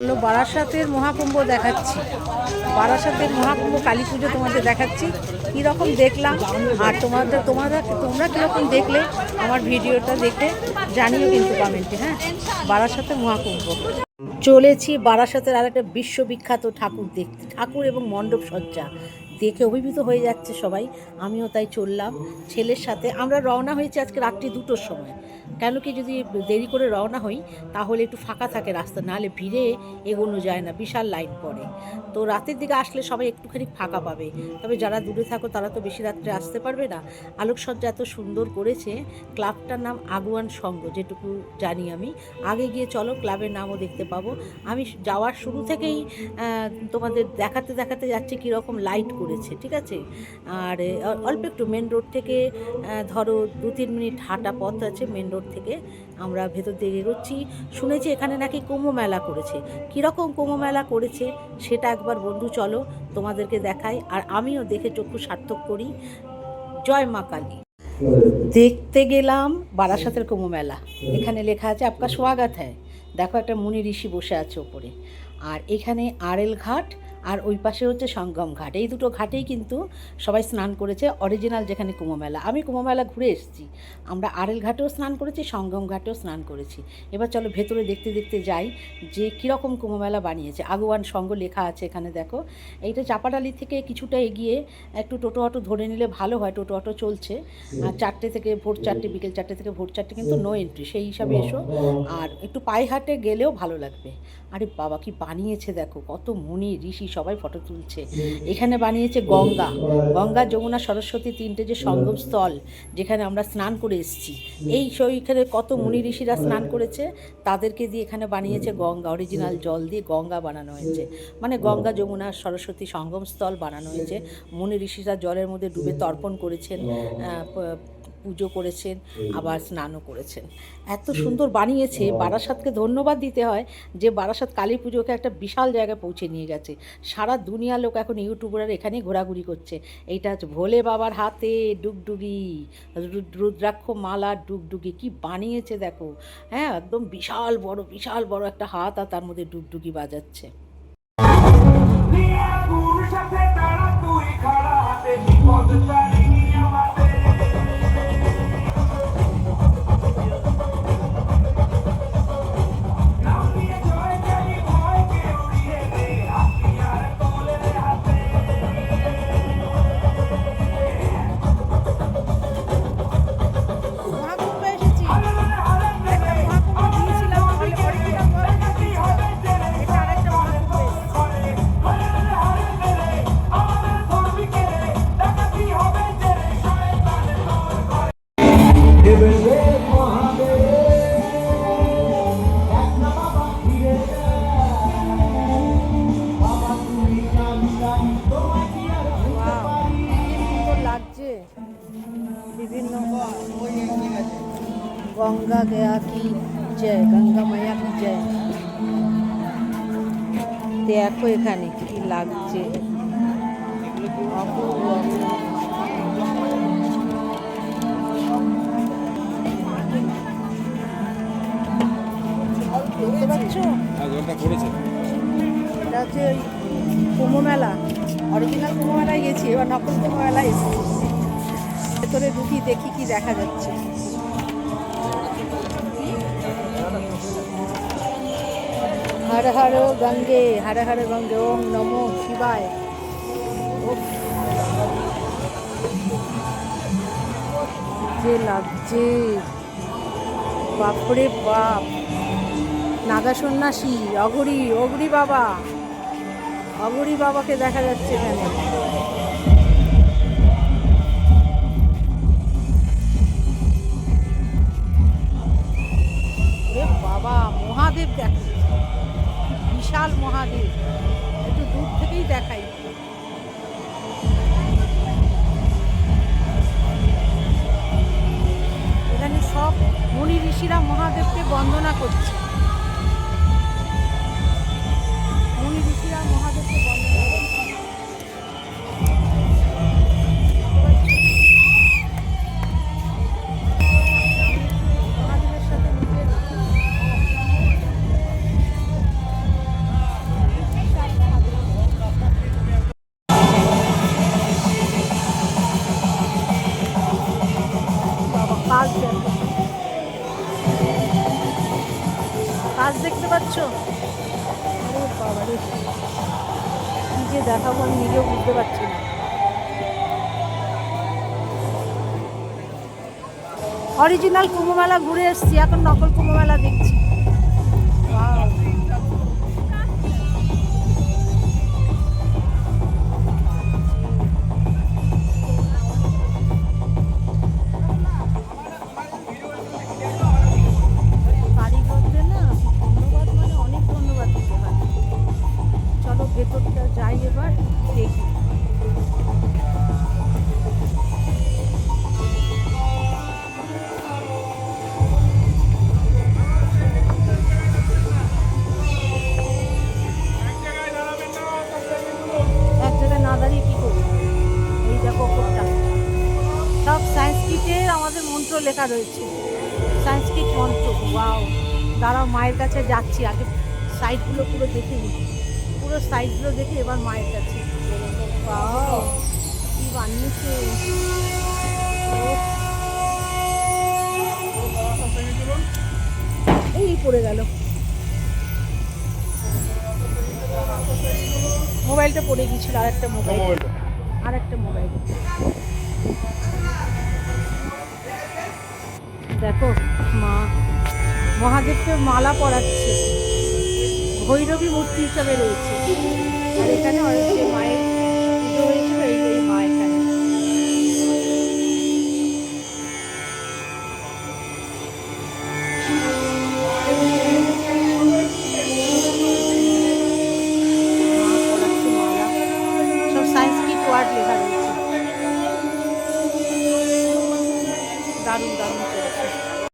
বারাসাতের মহাকুম্ভ দেখাচ্ছি। বারাসাতের মহাকুম্ভ, কালী পুজো তোমাদের দেখাচ্ছি। কীরকম দেখলাম? আর তোমাদের তোমাদের, তোমরা কীরকম দেখলে? আমার ভিডিওটা দেখে জানিও কিন্তু কমেন্টে হ্যাঁ? বারাসাতের মহাকুম্ভ। চলেছি বারাসাতের আর একটা বিশ্ববিখ্যাত ঠাকুর দেখতে। ঠাকুর এবং মণ্ডপ সজ্জা। দেখে অভিভূত হয়ে যাচ্ছে সবাই। আমিও তাই চললাম। ছেলের সাথে আমরা রওনা হয়েছি আজকে রাত্রি দুটোর সময়। কেন কি যদি দেরি করে রওনা হই, তাহলে একটু ফাঁকা থাকে রাস্তা, নাহলে ভিড়ে এগোনো যায় না, বিশাল লাইন পড়ে। তো রাতের দিকে আসলে সবাই একটুখানি ফাঁকা পাবে। তবে যারা দূরে থাকো, তারা তো বেশি রাত্রে আসতে পারবে না। আলোকসজ্জা এত সুন্দর করেছে, ক্লাবটার নাম আগুয়ান সংঘ, যেটুকু জানি আমি। আগে গিয়ে চলো, ক্লাবের নামও দেখতে পাবো। আমি যাওয়ার শুরু থেকেই তোমাদের দেখাতে দেখাতে যাচ্ছে কীরকম লাইট করেছে, ঠিক আছে? আর অল্প একটু মেন রোড থেকে ধরো দু তিন মিনিট হাঁটা পথ আছে মেন রোড থেকে, আমরা ভেতর দিকে এগোচ্ছি। শুনেছি এখানে নাকি কুম্ভ মেলা করেছে। কীরকম কুম্ভ মেলা করেছে সেটা একবার বন্ধু চলো, তোমাদেরকে দেখাই। আর আমিও দেখে চক্ষু সার্থক করি। জয় মা কালী। দেখতে গেলাম বারাসাতের কুম্ভ মেলা। এখানে লেখা আছে আপকা স্বাগত হ্যায়। দেখো একটা মুনি ঋষি বসে আছে ওপরে। আর এখানে আরেল ঘাট আর ওই পাশে হচ্ছে সঙ্গম ঘাট। এই দুটো ঘাটেই কিন্তু সবাই স্নান করেছে অরিজিনাল যেখানে কুম্ভমেলা। আমি কুম্ভমেলা ঘুরে এসেছি। আমরা আরেল ঘাটেও স্নান করেছি, সঙ্গম ঘাটেও স্নান করেছি। এবার চলো ভেতরে দেখতে দেখতে যাই যে কীরকম কুম্ভমেলা বানিয়েছে। আগুয়ান সঙ্গ লেখা আছে এখানে, দেখো। এইটা চাপাডালি থেকে কিছুটা এগিয়ে একটু টোটো অটো ধরে নিলে ভালো হয়, টোটো অটো চলছে। আর চারটে থেকে ভোর চারটে, বিকেল চারটে থেকে ভোর চারটে কিন্তু নো এন্ট্রি সেই হিসাবে এসো। আর একটু পায়ে হাটে গেলেও ভালো লাগবে। আরে বাবা, কি বানিয়েছে দেখো, কত মুনি, ঋষি সবাই ফটো তুলছে। এখানে বানিয়েছে গঙ্গা। গঙ্গা, যমুনা, সরস্বতী তিনটে যে সঙ্গম স্থল যেখানে আমরা স্নান করে এসেছি। এই সেইখানে কত মুনি ঋষিরা স্নান করেছে, তাদেরকে দিয়ে এখানে বানিয়েছে গঙ্গা। অরিজিনাল জল দিয়ে গঙ্গা বানানো হয়েছে। মানে গঙ্গা, যমুনা, সরস্বতী সঙ্গম স্থল বানানো হয়েছে। মুনি ঋষিরা জলের মধ্যে ডুবে তর্পণ করেছেন পুজো করেছেন আবার স্নানও করেছেন। এত সুন্দর বানিয়েছে। বারাসাতকে ধন্যবাদ দিতে হয় যে বারাসাত কালী পুজোকে একটা বিশাল জায়গায় পৌঁছে নিয়ে গেছে। সারা দুনিয়ার লোক এখন ইউটিউবাররা এখানেই ঘোরাঘুরি করছে। এইটা হচ্ছে ভোলে বাবার হাতে ডুগডুগি রুদ্রাক্ষ মালা ডুগডুগি। কি বানিয়েছে দেখো। হ্যাঁ একদম বিশাল বড় বিশাল বড় একটা হাত আর তার মধ্যে ডুগডুগি বাজাচ্ছে। সাথে তারা তুই খাড়া হাতে বিপদ বিভিন্ন গঙ্গা গয়া কি জয়, গঙ্গা মায়া কি জয়? দেখো এখানে কি লাগছে? অপূর্ব এটা হচ্ছে কুম্ভ মেলা। অরিজিনাল কুম্ভ মেলায় গেছি, এবার নকল কুম্ভ মেলায় এসেছি। ভেতরে ঢুকি দেখি কি দেখা যাচ্ছে। হর হর গঙ্গে, হর হর গঙ্গে, ওম নমো শিবায়। যে লাগছে। বাপরে বাপ। নাগা সন্ন্যাসী, অঘরি অঘরি বাবা। অঘরি বাবাকে দেখা যাচ্ছে এখানে। বাবা, মহাদেব দেখো বিশাল মহাদেব। একটু দূর থেকেই দেখাই এখানে সব মুনি ঋষিরা মহাদেবকে বন্দনা করছে। মুনি ঋষিরা মহাদেবকে দেখছ আরে বাবারে। কি যে দেখাবো আমি নিজেও বুঝতে পারছি না। অরিজিনাল কুম্ভ ঘুরে এসছি, এখন নকল কুম্ভ দেখছি। দেখো ওপরটা সব সংস্কৃতের আমাদের মন্ত্র লেখা রয়েছে। সংস্কৃত মন্ত্র, ওয়াও। দাঁড়াও, মায়ের কাছে যাচ্ছি। আগে সাইডগুলো পুরো দেখে নিই পুরো সাইডগুলো দেখে এবার মায়ের কাছে। ওয়াও, কি বানিয়েছে। এই পড়ে গেল। মোবাইলটা পড়ে গিয়েছিল আর একটা মোবাইল আর একটা মোবাইল। দেখো, মা, মহাদেবকে মালা পরাচ্ছে। ভৈরবী মূর্তি হিসাবে রয়েছে। আর এখানে মায়ের